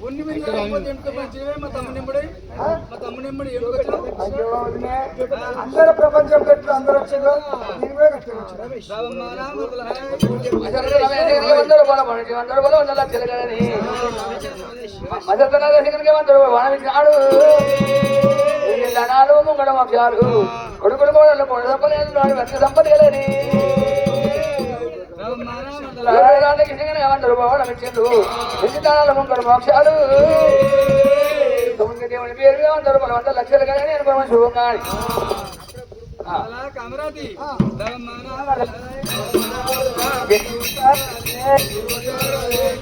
ఉన్ని మీద కాకపోతే ఎందుకు మంచివే మా తమ్ముని ఎంబడి మా. అందరూ ప్రపంచం పెట్టు అందరూ వచ్చారు కూడా రావమ్మానా మొదల కొడుకుడు కోడలు కొండ సంపలేదు ఏమంటారు బావడం ఇచ్చిండు ఎన్ని దానాల మోక్షాలు. తొమ్మిది దేవుని పేరు ఏమంటారు? లక్షలు కానీ నేను పరమ శుభం కానీ. అలా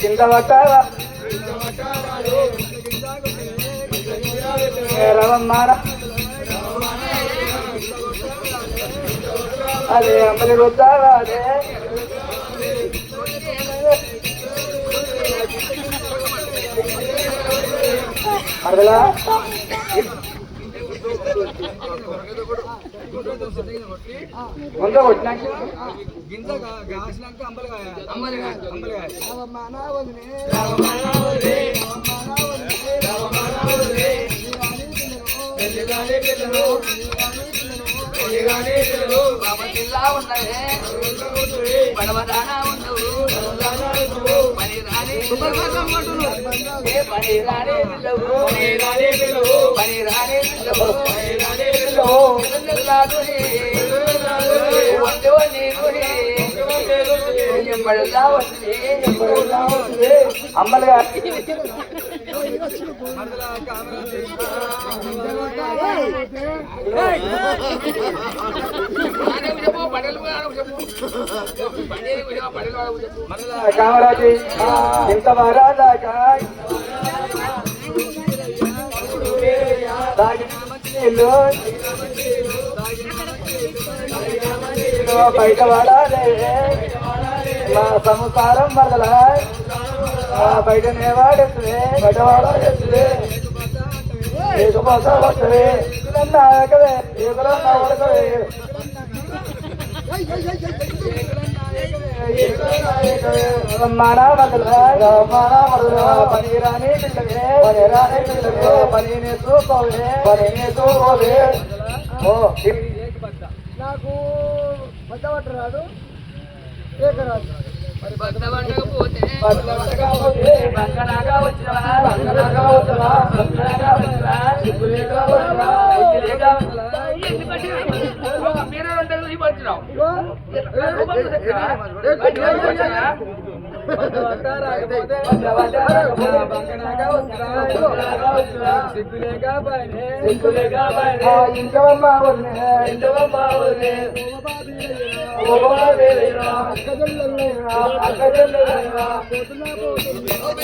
కింద అదే అమ్మని రుద్దావా అదే. అడగలా ముందు వచ్చినాక గింజ గా- గాసినాక అంబలకాయ అంబలకాయ అంబలకాయ పడవదాన ఉండవు పని రాని పని రాని పిల్లవు పని రాని పిల్లవు అమ్మలుగా మొదల కమరాతి మొదల కామరాజీ బయట వాడాలే మా సంసారం వదల బయటనే వాడేస్తుంది బయట వాడేస్తుంది ఏకపోతా వస్తుంది ఏకలా నాయకవే రమ్మనా మగల రమ్మనా మగల పనిరాని పిల్లవే పనిరాని పిల్లవే పనిని చూకోవే పనిని చూకోవే ఓ నాకు పెద్దవట్ట రాదు ఏకరాదు బంగనాగా వచ్చినవా బంగనాగా ఎందుకంటే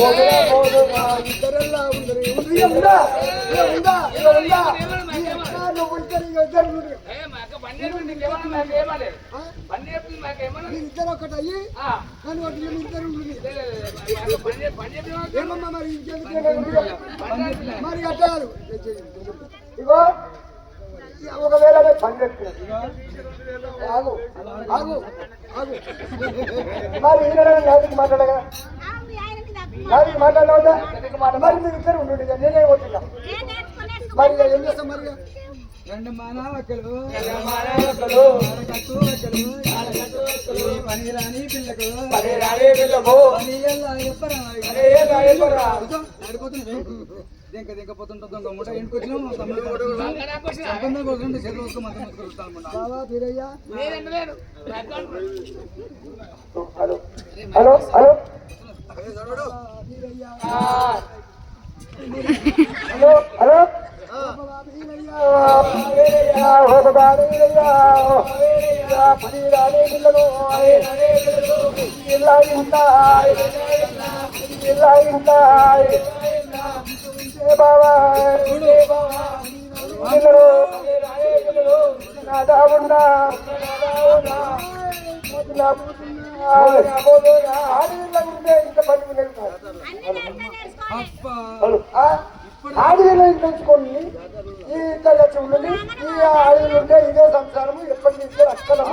వదిలే ఇద్దరల్లా ఉందా? ఉందా? ఇలా ఉందా? నువ్వు ఉంటారు ఇక. మీరు ఇద్దరు ఒకటి అయ్యి కానీ ఒకటి మీరు. ఇద్దరు. ఏమమ్మా మరి ఇంకెందుకు? మరి అట్టారు ఇగో ఒకవేళ పని చెప్తున్నాను ఆగు ఆగు ఆగు. మరి ఈయన మాట్లాడగా? మాట్లాడవద్దా మరి మీరు ఇద్దరు ఉండండి ఇక నేనే పోతున్నా. మరి ఇక ఏం చేస్తాం మరి? రెండు మానవక్కలు మానవక్కలు, కట్టు వక్కలు పని రాని పిల్లకు పని రాని పిల్లకు, పని పని ఏలా ఎప్పరా? దింక దింక పోతుంటా దొంగ సంబంధం కోసం చేతులు వస్తూ బావా Veerayya. Hello hello hello. Hello. Hello ఉంటాయి వీరయ్య ఉంటాయి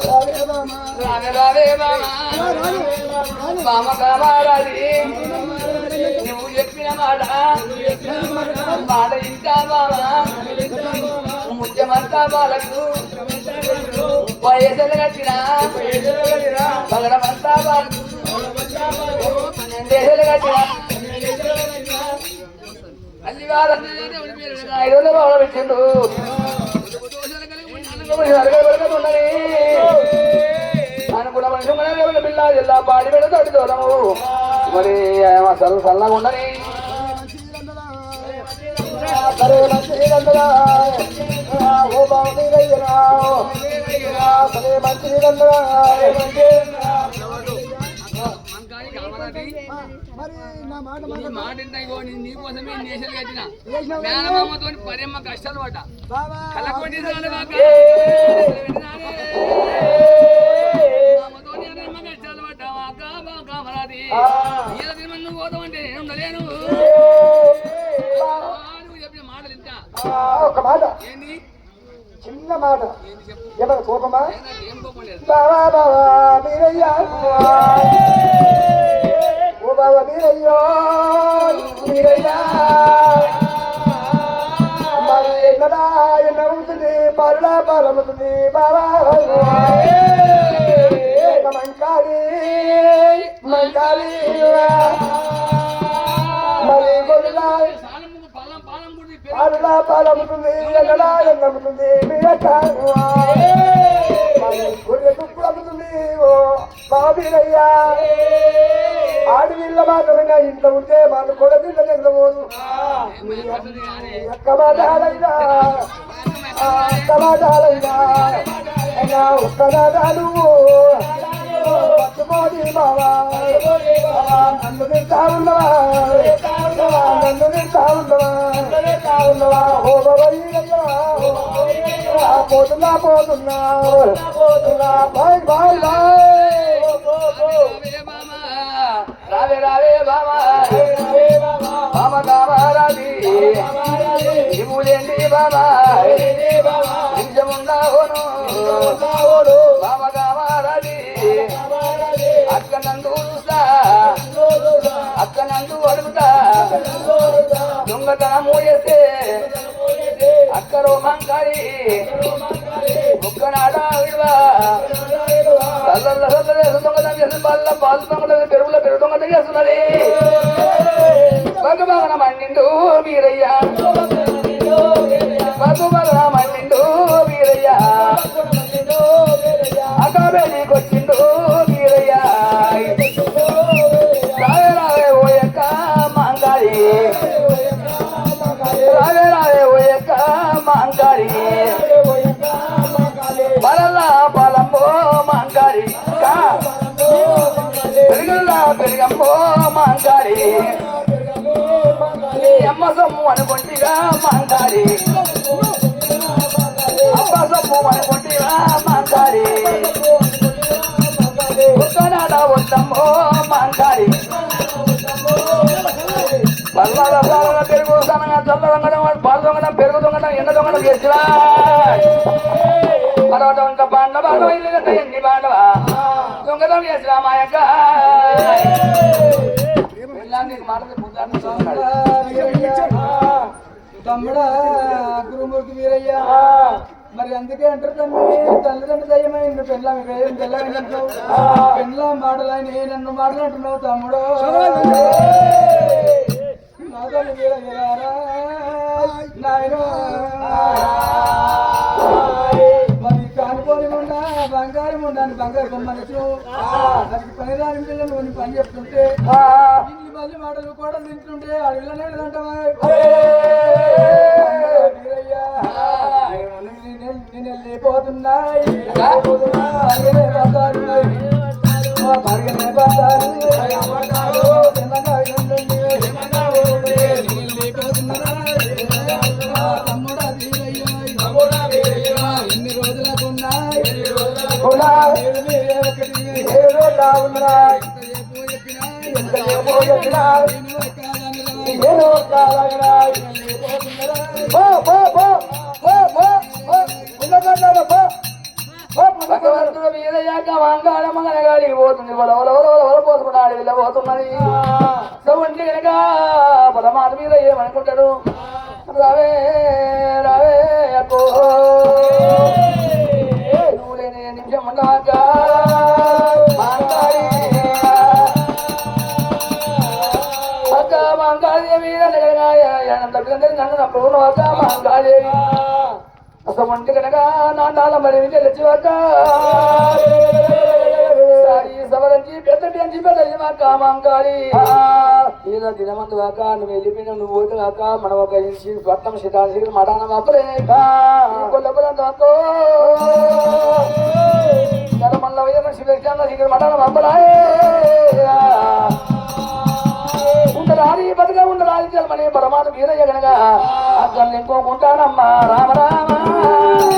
నువ్వే పొలం వెళ్ళాలి. రావే బామ నువ్వు చెప్పిన మాట మాట ఇంకా ముత్యమంతా బాలకు వయసులు కట్టిన పగడమంతా బాలకు దేశాలు కట్టిన అల్లి వారందరూ ఐదు వందల పెట్టిండు పిల్ల జిల్లా పాడి దూరము. మరి అసలు ఉండని నా మాట నేను నీకోసమే నేషలు కట్టిన. మేనమామతో పరేమ్మ కష్టాలు పడ్డ. కలకొండి ఈల తిరుమల నువ్వు పోతావంటే నేను ఉండలేను చెప్పిన మాటలు ఇంత ఒక మాట. ఏంది? చిన్న మాట. ఏమైనా కోపమా? బావా బావా వీరయ్య ఓ బావా వీరయ్యో వీరయ్య మరి ఎన్నడా ఉంటుంది పరుడా పరముతుంది బావా మంకాలి మంకాలి. మరి గొల్లా సాలం పాలం పాలం గుడి పాలముతుంది ఎన్నముతుంది మీరకాయ అమ్ముతుంది ఓ బాబీరయ్యా. మాత్రమే ఇంట్లో ఉంటే మన కూడా నిద్రపోదు ఎక్క మాటాలైనా అక్క మాటాలైనా అయినా ఒక్కదాదాలు పట్టుకోని బావా. నన్ను తింటా ఉన్నవా? నన్ను తింటా ఉన్నవా? ఉన్నవా ఓ బాబయ్యా పోతున్నా పోతున్నా. పోతున్నా బాయ్ బాయ్ బాయ్. రావే రావే బామా బామ కామారాది ఇవులేండి బామా నిజముండావును బామ కామారాది అక్క నందు చూస్తా. అక్క నందు అడుగుతా. దొంగతనము చేస్తే అక్క విడువా? పెరుగులో పెరుగు చేస్తున్నది భగవాన మన్నిండు మీరయ్యా భగవాన మన్నిండు పెరిగంబో మాంగారి నీ అమ్మ సొమ్ము అనుకుంటిగా మాంగారి అమ్మ సొమ్ము అనుకుంటిగా మాంగారి ఉత్తనాడ వద్దమ్మో మాంగారి పల్లాల పాలన పెరుగు సనగా చల్ల దొంగడం పాలు దొంగడం పెరుగు దొంగడం ఎండ దొంగడం చేసివా మరొకటి ఇంకా బండ ఎన్ని బాండవా దొంగదం చేసివా మా యొక్క. తమ్ముడా గురుమూర్తి వీరయ్య. మరి అందుకే అంటారు తమ్మి తల్లిదండ్రులు దయ్యమైంది పెళ్ళ పెళ్ళంటావు పెళ్ళ మాటలని నన్ను మాట్లాడుతున్నావు తమ్ముడు? తల్లి వీరయ్యారా నాయన. మరి కానిపోని ఉండా బంగారం ఉండాలి బంగారు బొమ్మని దానికి పని రాని పిల్లలు కొన్ని పని చెప్తుంటే తల్లి మాటలు కూడా తింటుంటే అడుగులనే అంటావా నేను వెళ్ళిపోతున్నాయి ఎన్ని రోజులకున్నాయి ఎంతసేపు పోతుంది వల వల వల వల వల పోతున్నది కనుక మీద ఏమనుకుంటాడు రావే రావే అక్కో అసలు ఒంటి కనుక నాన్నాల మరి తెలిసివాక సవరించి పెద్ద పెంచి పెద్ద ఇవాక మాంగాళి దినమందు కాక నువ్వు వెళ్ళిపోయిన నువ్వు పోతే కాక మనం ఒక ఇంచి పట్నం శితాశి మడాన అప్పుడే కొల్లపురంతో మల్ల వైద్య మడాన రాని బతుగా ఉండరాది జన్మని పరమాత్మ వీరయ్య గనక. అక్కడ ఇంకోకుంటానమ్మా రామ రామ.